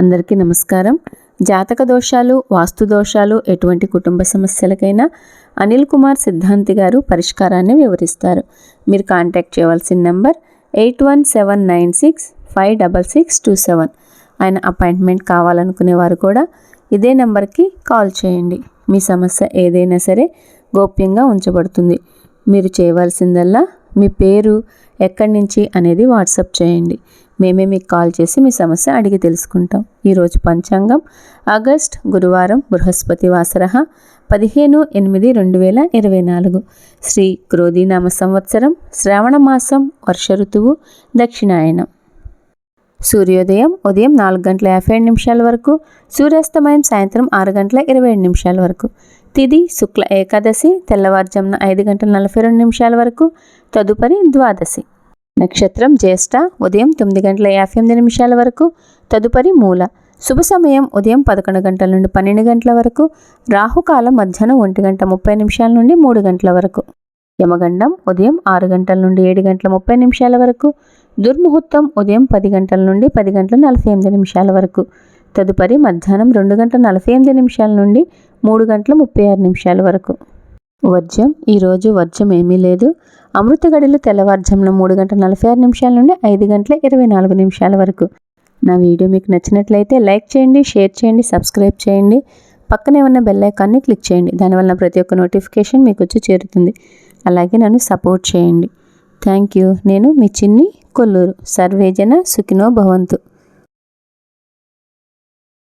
అందరికీ నమస్కారం. జాతక దోషాలు వాస్తు దోషాలు ఎటువంటి కుటుంబ సమస్యలకైనా అనిల్ కుమార్ సిద్ధాంతి గారు పరిష్కారాన్ని వివరిస్తారు. మీరు కాంటాక్ట్ చేయవలసిన number eight one seven nine six five double six two seven. ఆయన అపాయింట్మెంట్ కావాలనుకునే వారు కూడా ఇదే నెంబర్కి కాల్ చేయండి. మీ సమస్య ఏదైనా సరే గోప్యంగా ఉంచబడుతుంది. మీరు చేయవలసిందల్లా మీ పేరు ఎక్కడి నుంచి అనేది వాట్సాప్ చేయండి. మేమే మీకు కాల్ చేసి మీ సమస్య అడిగి తెలుసుకుంటాం. ఈరోజు పంచాంగం ఆగస్ట్ గురువారం బృహస్పతి వాసరహ పదిహేను ఎనిమిది రెండు వేల ఇరవై నాలుగు. శ్రీ క్రోధీనామ సంవత్సరం శ్రావణ మాసం వర్ష ఋతువు దక్షిణాయనం. సూర్యోదయం ఉదయం నాలుగు గంటల యాభై ఏడు నిమిషాల వరకు సూర్యాస్తమయం సాయంత్రం ఆరు గంటల ఇరవై ఏడు నిమిషాల వరకు. తిది శుక్ల ఏకాదశి తెల్లవారుజామున ఐదు గంటల నలభై రెండు నిమిషాల వరకు. తదుపరి ద్వాదశి. నక్షత్రం జ్యేష్ఠ ఉదయం తొమ్మిది గంటల యాభై ఎనిమిది నిమిషాల వరకు తదుపరి మూల. శుభ సమయం ఉదయం పదకొండు గంటల నుండి పన్నెండు గంటల వరకు రాహుకాలం మధ్యాహ్నం ఒంటి గంట ముప్పై నిమిషాల నుండి మూడు గంటల వరకు. యమగండం ఉదయం ఆరు గంటల నుండి ఏడు గంటల ముప్పై నిమిషాల వరకు దుర్ముహూర్తం ఉదయం పది గంటల నుండి పది గంటల నలభై ఎనిమిది నిమిషాల వరకు తదుపరి మధ్యాహ్నం రెండు గంటల నలభై ఎనిమిది నిమిషాల నుండి మూడు గంటల ముప్పై ఆరు నిమిషాల వరకు. వర్జ్యం ఈరోజు వర్జ్యం ఏమీ లేదు. అమృత గడిలు తెల్లవారుజామున మూడు గంటల నలభై ఆరు నిమిషాల నుండి ఐదు గంటల ఇరవై నాలుగు నిమిషాల వరకు. నా వీడియో మీకు నచ్చినట్లయితే లైక్ చేయండి షేర్ చేయండి సబ్స్క్రైబ్ చేయండి. పక్కనే ఉన్న బెల్ ఐకాన్ని క్లిక్ చేయండి. దానివల్ల ప్రతి ఒక్క నోటిఫికేషన్ మీకు వచ్చి చేరుతుంది. అలాగే నన్ను సపోర్ట్ చేయండి. Thank you. నేను మీ చిన్ని కొల్లూరు. సర్వేజన సుఖినో భవంతు.